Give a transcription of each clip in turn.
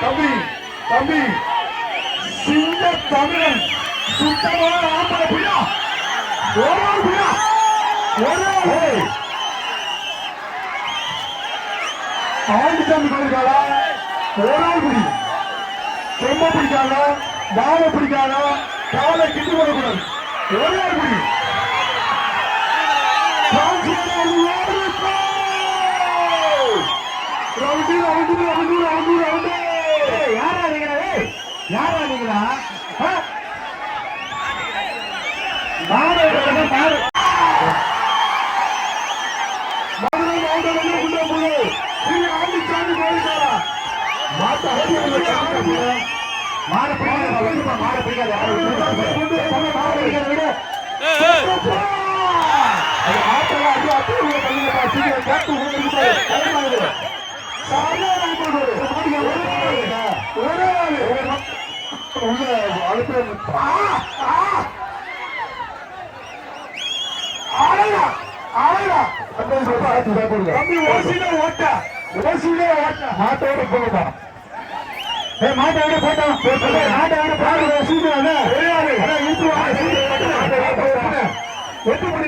தம்பி தம்பி. சிந்த தமிழன். செம்ம பிடிக்காங்க வாழை பிடிக்காங்க காலை கிட்டு வரக்கூடாது ஒரு ஆள் யாரா நீங்களா யாரா நீங்களா? மாடு பிடிக்காத மாடு பிடிக்காத மாடு பிடிக்காத விடு அடி அப்படியே உள்ள தள்ளுங்கப்பா. சீக்கிரம் கேட்டு மாட்டோட ஓட்ட. ஓசியில ஓட்ட. மாட்டோட போகுதா போட்டோம். ஏய், சீக்கிரம்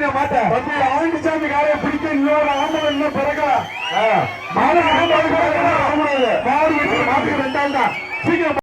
நான் மாட்டேன் தம்பி ஆண்டிச்சாமி காலையை பிடிக்க இன்னொரு ஆம்பளை இன்னும் பிறக்கல மாடு மாடு மாடு மாடு ரெண்டாம் தான் சீக்கிரம்